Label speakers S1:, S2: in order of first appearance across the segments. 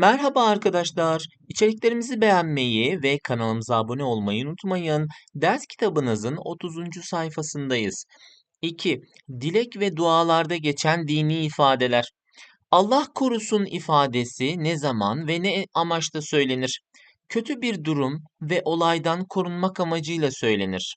S1: Merhaba arkadaşlar. İçeriklerimizi beğenmeyi ve kanalımıza abone olmayı unutmayın. Ders kitabınızın 30. sayfasındayız. 2. Dilek ve dualarda geçen dini ifadeler. Allah korusun ifadesi ne zaman ve ne amaçla söylenir? Kötü bir durum ve olaydan korunmak amacıyla söylenir.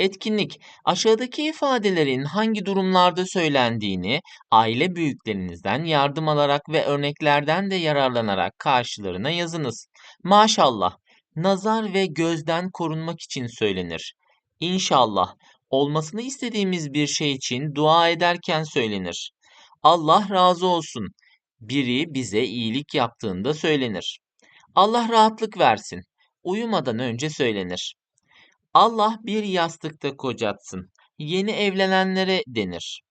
S1: Etkinlik. Aşağıdaki ifadelerin hangi durumlarda söylendiğini aile büyüklerinizden yardım alarak ve örneklerden de yararlanarak karşılarına yazınız. Maşallah. Nazar ve gözden korunmak için söylenir. İnşallah. Olmasını istediğimiz bir şey için dua ederken söylenir. Allah razı olsun. Biri bize iyilik yaptığında söylenir. Allah rahatlık versin. Uyumadan önce söylenir. Allah bir yastıkta kocatsın. Yeni evlenenlere denir.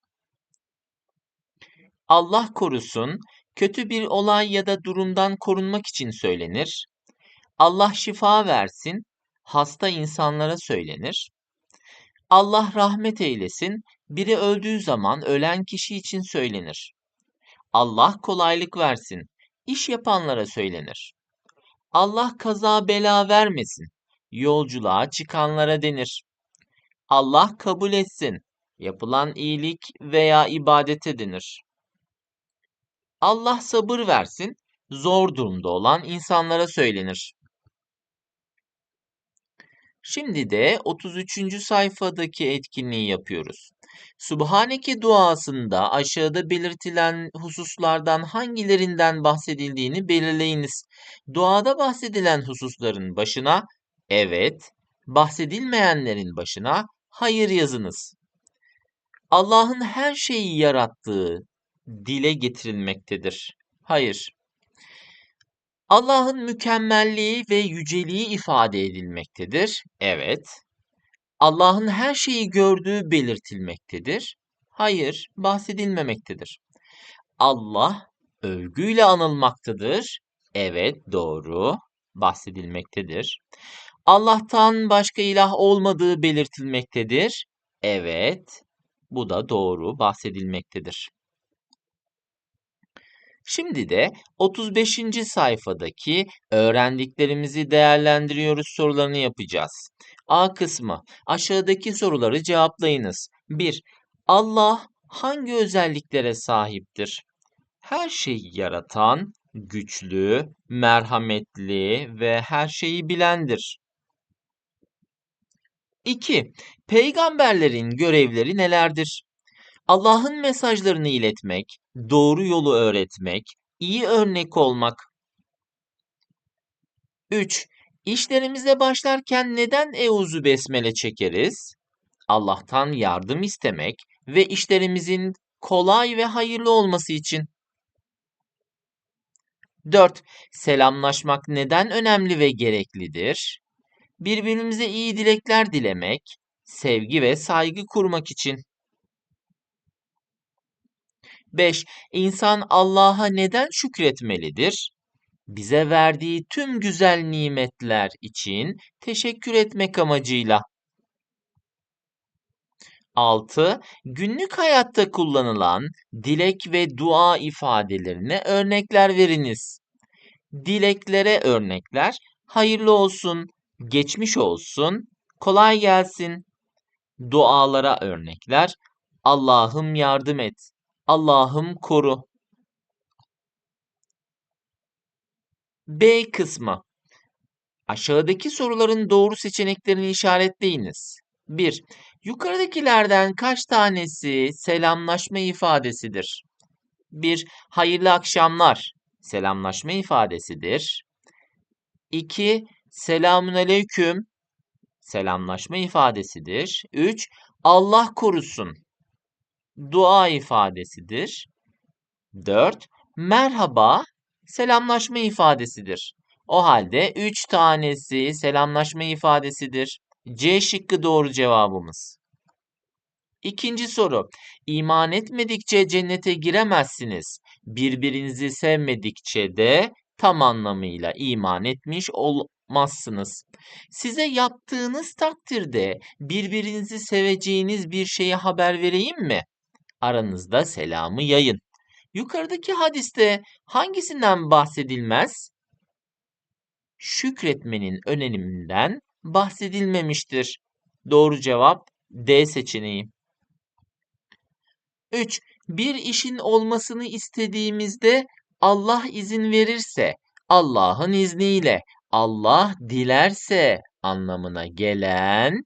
S1: Allah korusun, kötü bir olay ya da durumdan korunmak için söylenir. Allah şifa versin, hasta insanlara söylenir. Allah rahmet eylesin, biri öldüğü zaman ölen kişi için söylenir. Allah kolaylık versin, iş yapanlara söylenir. Allah kaza bela vermesin, yolculuğa çıkanlara denir. Allah kabul etsin, yapılan iyilik veya ibadete denir. Allah sabır versin, zor durumda olan insanlara söylenir. Şimdi de 33. sayfadaki etkinliği yapıyoruz. Subhaneke duasında aşağıda belirtilen hususlardan hangilerinden bahsedildiğini belirleyiniz. Duada bahsedilen hususların başına evet, bahsedilmeyenlerin başına hayır yazınız. Allah'ın her şeyi yarattığı dile getirilmektedir. Hayır. Allah'ın mükemmelliği ve yüceliği ifade edilmektedir. Evet. Allah'ın her şeyi gördüğü belirtilmektedir. Hayır, bahsedilmemektedir. Allah övgüyle anılmaktadır. Evet, doğru, bahsedilmektedir. Allah'tan başka ilah olmadığı belirtilmektedir. Evet, bu da doğru, bahsedilmektedir. Şimdi de 35. sayfadaki öğrendiklerimizi değerlendiriyoruz sorularını yapacağız. A kısmı. Aşağıdaki soruları cevaplayınız. 1. Allah hangi özelliklere sahiptir? Her şeyi yaratan, güçlü, merhametli ve her şeyi bilendir. 2. Peygamberlerin görevleri nelerdir? Allah'ın mesajlarını iletmek, doğru yolu öğretmek, iyi örnek olmak. 3. İşlerimize başlarken neden Euzu Besmele çekeriz? Allah'tan yardım istemek ve işlerimizin kolay ve hayırlı olması için. 4. Selamlaşmak neden önemli ve gereklidir? Birbirimize iyi dilekler dilemek, sevgi ve saygı kurmak için. 5. İnsan Allah'a neden şükretmelidir? Bize verdiği tüm güzel nimetler için teşekkür etmek amacıyla. 6. Günlük hayatta kullanılan dilek ve dua ifadelerine örnekler veriniz. Dileklere örnekler hayırlı olsun, geçmiş olsun, kolay gelsin. Dualara örnekler Allah'ım yardım et, Allah'ım koru. B kısmı. Aşağıdaki soruların doğru seçeneklerini işaretleyiniz. 1. Yukarıdakilerden kaç tanesi selamlaşma ifadesidir? 1. Hayırlı akşamlar selamlaşma ifadesidir. 2. Selamün aleyküm selamlaşma ifadesidir. 3. Allah korusun dua ifadesidir. 4. Merhaba selamlaşma ifadesidir. O halde 3 tanesi selamlaşma ifadesidir. C şıkkı doğru cevabımız. İkinci soru. İman etmedikçe cennete giremezsiniz. Birbirinizi sevmedikçe de tam anlamıyla iman etmiş olmazsınız. Size yaptığınız takdirde birbirinizi seveceğiniz bir şeye haber vereyim mi? Aranızda selamı yayın. Yukarıdaki hadiste hangisinden bahsedilmez? Şükretmenin öneminden bahsedilmemiştir. Doğru cevap D seçeneği. 3. Bir işin olmasını istediğimizde Allah izin verirse, Allah'ın izniyle, Allah dilerse anlamına gelen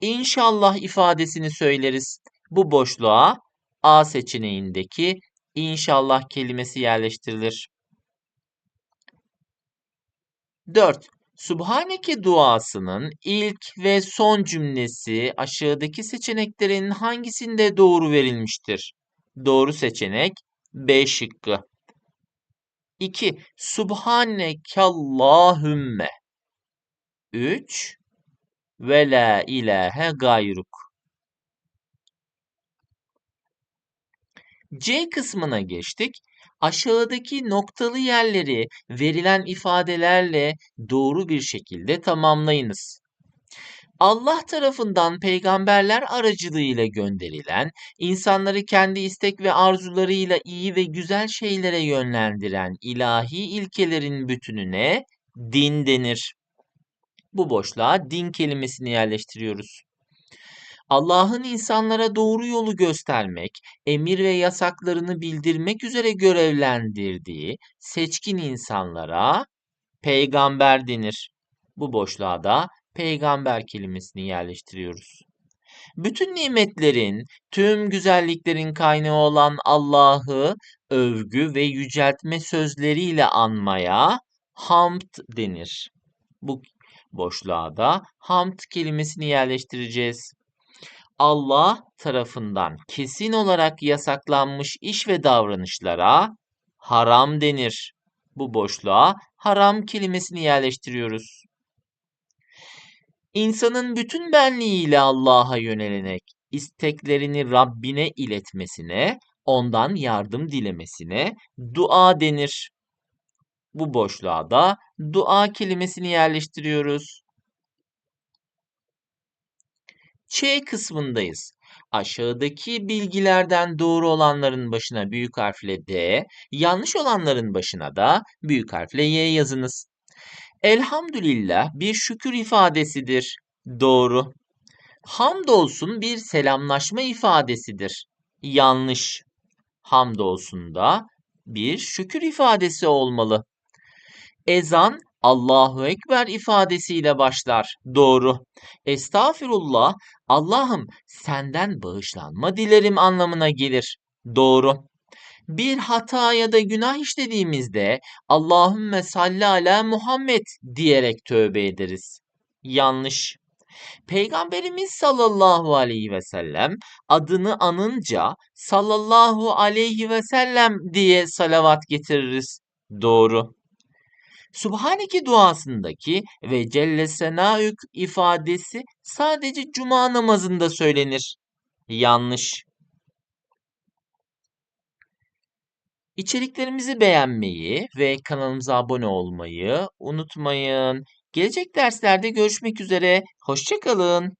S1: inşallah ifadesini söyleriz. Bu boşluğa A seçeneğindeki inşallah kelimesi yerleştirilir. 4. Subhaneke duasının ilk ve son cümlesi aşağıdaki seçeneklerin hangisinde doğru verilmiştir? Doğru seçenek B şıkkı. 2. Subhanekallahümme. 3. Ve la ilahe gayruk. C kısmına geçtik. Aşağıdaki noktalı yerleri verilen ifadelerle doğru bir şekilde tamamlayınız. Allah tarafından peygamberler aracılığıyla gönderilen, insanları kendi istek ve arzularıyla iyi ve güzel şeylere yönlendiren ilahi ilkelerin bütününe din denir. Bu boşluğa din kelimesini yerleştiriyoruz. Allah'ın insanlara doğru yolu göstermek, emir ve yasaklarını bildirmek üzere görevlendirdiği seçkin insanlara peygamber denir. Bu boşluğa da peygamber kelimesini yerleştiriyoruz. Bütün nimetlerin, tüm güzelliklerin kaynağı olan Allah'ı övgü ve yüceltme sözleriyle anmaya hamd denir. Bu boşluğa da hamd kelimesini yerleştireceğiz. Allah tarafından kesin olarak yasaklanmış iş ve davranışlara haram denir. Bu boşluğa haram kelimesini yerleştiriyoruz. İnsanın bütün benliğiyle Allah'a yönelenek, isteklerini Rabbine iletmesine, ondan yardım dilemesine dua denir. Bu boşluğa da dua kelimesini yerleştiriyoruz. Ç kısmındayız. Aşağıdaki bilgilerden doğru olanların başına büyük harfle D, yanlış olanların başına da büyük harfle Y yazınız. Elhamdülillah bir şükür ifadesidir. Doğru. Hamdolsun bir selamlaşma ifadesidir. Yanlış. Hamdolsun da bir şükür ifadesi olmalı. Ezan Allahu Ekber ifadesiyle başlar. Doğru. Estağfirullah, Allah'ım senden bağışlanma dilerim anlamına gelir. Doğru. Bir hata ya da günah işlediğimizde Allahümme salli ala Muhammed diyerek tövbe ederiz. Yanlış. Peygamberimiz sallallahu aleyhi ve sellem adını anınca sallallahu aleyhi ve sellem diye salavat getiririz. Doğru. Subhaneke duasındaki ve Celle Senaük ifadesi sadece cuma namazında söylenir. Yanlış. İçeriklerimizi beğenmeyi ve kanalımıza abone olmayı unutmayın. Gelecek derslerde görüşmek üzere. Hoşçakalın.